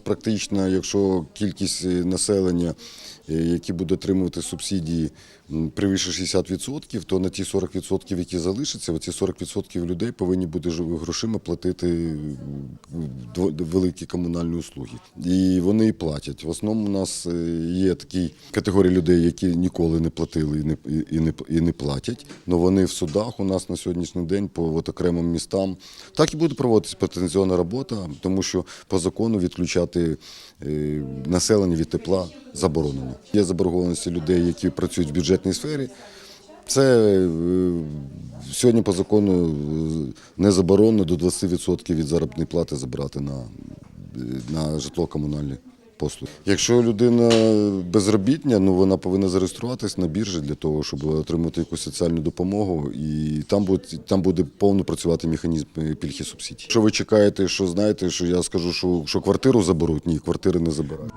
практично, якщо кількість е, населення, е, які буде отримувати субсидії, превише перевищує 60%, то на ті 40%, які залишаться, оці 40% людей повинні жив- грошима платити великі комунальні услуги. І вони і платять. В основному у нас е, є такі категорії людей, які ніколи не платили і не, і не, і не платять. але вони в судах у нас на сьогоднішній день по от окремим містам. Так і буде проводитися претензіонна робота, тому що по закону відключати е, населення від тепла заборонено. Є заборгованості людей, які працюють в бюджетній сфері. Це е, сьогодні по закону е, не заборонено до 20% від заробітної плати забирати на, на житлово-комунальні послуги. Якщо людина безробітня, ну вона повинна зареєструватись на біржі для того, щоб отримати якусь соціальну допомогу, і там буде там буде повно працювати механізм пільги субсидій. Якщо ви чекаєте, що знаєте, що я скажу, що, що квартиру заберуть, ні, квартири не забирають.